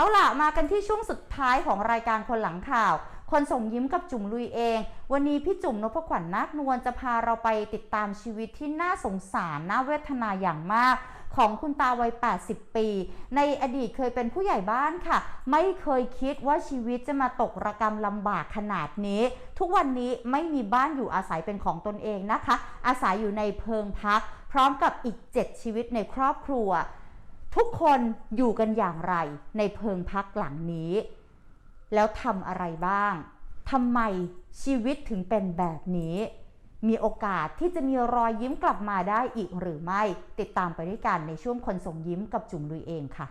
เอาละมากันที่ช่วงสุดท้ายของรายการคนหลังข่าว คนส่งยิ้มกับจุ๋มลุยเอง วันนี้พี่จุ๋มนพขวัญนาคนวลจะพาเราไปติดตามชีวิตที่น่าสงสารน่าเวทนาอย่างมากของคุณตาวัย 80 ปี ในอดีตเคยเป็นผู้ใหญ่บ้านค่ะ ไม่เคยคิดว่าชีวิตจะมาตกระกรรมลำบากขนาดนี้ ทุกวันนี้ไม่มีบ้านอยู่อาศัยเป็นของตนเองนะคะ อาศัยอยู่ในเพิงพัก พร้อมกับอีก 7 ชีวิตในครอบครัว ทุกคนอยู่กันอย่างไรในเพิงพักหลังนี้ แล้วทำอะไรบ้างทำไมชีวิตถึงเป็นแบบนี้ มีโอกาสที่จะมีรอยยิ้มกลับมาได้อีกหรือไม่ ติดตามไปด้วยกันในช่วงคนส่งยิ้มกับจุ๋มลุยเองค่ะ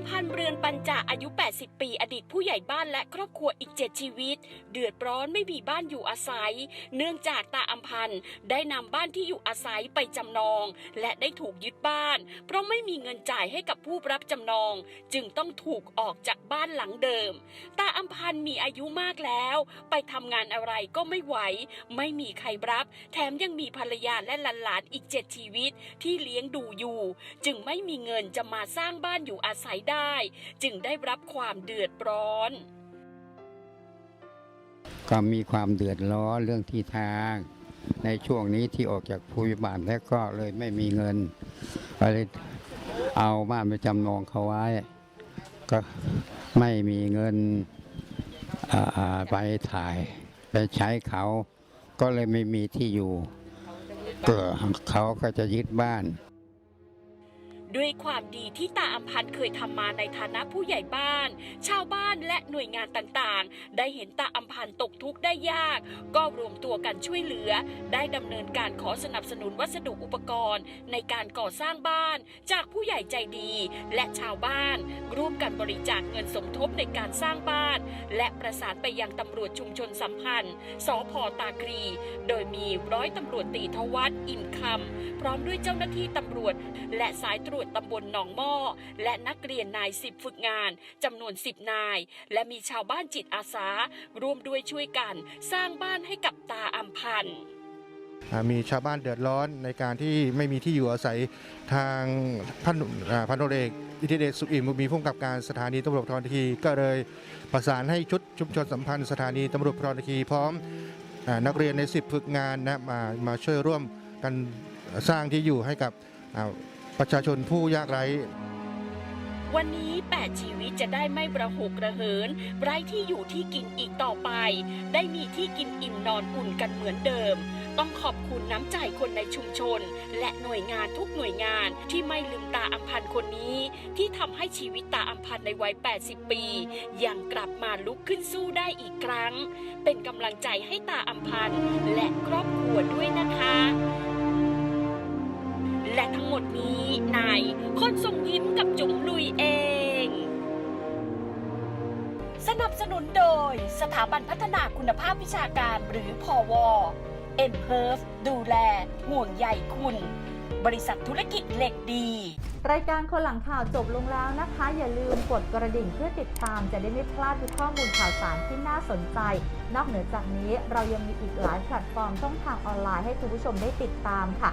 ตาอัมพันธ์เรือนปัญจาอายุ 80 ปี อดีตผู้ใหญ่บ้านและครอบครัวอีก 7 ชีวิต เดือดร้อนไม่มีบ้านอยู่อาศัย เนื่องจากตาอัมพันธ์ได้นำบ้านที่อยู่อาศัยไปจำนอง และได้ถูกยึดบ้าน เพราะไม่มีเงินจ่ายให้กับผู้รับจำนอง จึงต้องถูกออกจากบ้านหลังเดิม ตาอัมพันธ์มีอายุมากแล้ว ไปทำงานอะไรก็ไม่ไหว ไม่มีใครรับ แถมยังมีภรรยาและหลานๆอีก 7 ชีวิตที่เลี้ยงดูอยู่ จึงไม่มีเงินจะมาสร้างบ้านอยู่อาศัยได้ จึงได้รับความเดือดร้อน ก็มีความเดือดร้อนเรื่องที่ทาง ในช่วงนี้ที่ออกจากภูมิบาลแล้วก็เลยไม่มีเงินก็เลยเอาบ้านไปจำนองเขาไว้ ก็ไม่มีเงินไปถ่ายไปใช้เขา ก็เลยไม่มีที่อยู่เก็เขาก็จะยึดบ้าน ด้วยความดีที่ตาอัมพันธ์เคยทำมาในฐานะผู้ใหญ่บ้าน ชาวบ้านและหน่วยงานต่างๆ ได้เห็นตาอัมพันธ์ตกทุกข์ได้ยาก ก็รวมตัวกันช่วยเหลือ ได้ดำเนินการขอสนับสนุนวัสดุอุปกรณ์ ในการก่อสร้างบ้านจากผู้ใหญ่ใจดี และชาวบ้าน ร่วมกันบริจาคเงินสมทบในการสร้างบ้าน และประสานไปยังตำรวจชุมชนสัมพันธ์ สพตาครี โดยมีร้อยตำรวจตีทวัฒน์อิ่มคำพร้อมด้วยเจ้าหน้าที่ตำรวจ และสายตรวจตำบลหนองหม้อ และนักเรียนนายสิบฝึกงานจำนวน10นาย และมีชาวบ้านจิตอาสา ร่วมด้วยช่วยกันสร้างบ้านให้กับตาอัมพันธ์มีชาวบ้านเดือดร้อนในการที่ไม่มีที่อยู่อาศัยทางพันอ่าพันตำรวจเอกอิทธิเดชสุอิมมีผู้กำกับการสถานีตำรวจภูธรทีก็เลยประสานให้ชุดชุมชนสัมพันธ์สถานีตำรวจภูธรทีพร้อมนักเรียนในสิบฝึกงานนะมามาช่วยร่วมกันสร้างที่อยู่ให้กับ ประชาชนผู้ยากไร้ วันนี้ 8 ชีวิตจะได้ไม่ประหกระเหิน ไร้ที่อยู่ที่กินอีกต่อไป ได้มีที่กินอิ่มนอนอุ่นกันเหมือนเดิม ต้องขอบคุณน้ำใจคนในชุมชน และหน่วยงานทุกหน่วยงานที่ไม่ลืมตาอัมพันธ์คนนี้ ที่ทำให้ชีวิตตาอัมพันธ์ในวัย 80 ปี ยังกลับมาลุกขึ้นสู้ได้อีกครั้ง เป็นกำลังใจให้ตาอัมพันธ์และครอบครัวด้วยนะคะ และทั้งหมดนี้ในคนส่งยิ้มกับจุ๋มลุยเอง สนับสนุนโดยสถาบันพัฒนาคุณภาพวิชาการหรือพอวเอ็มเฮิร์ฟดูแล ห่วงใยคุณ บริษัทธุรกิจเหล็กดี รายการคนหลังข่าวจบลงแล้วนะคะ อย่าลืมกดกระดิ่งเพื่อติดตามจะได้ไม่พลาดทุกข้อมูลข่าวสารที่น่าสนใจ นอกเหนือจากนี้เรายังมีอีกหลายแพลตฟอร์มช่องทางออนไลน์ให้คุณผู้ชมได้ติดตามค่ะ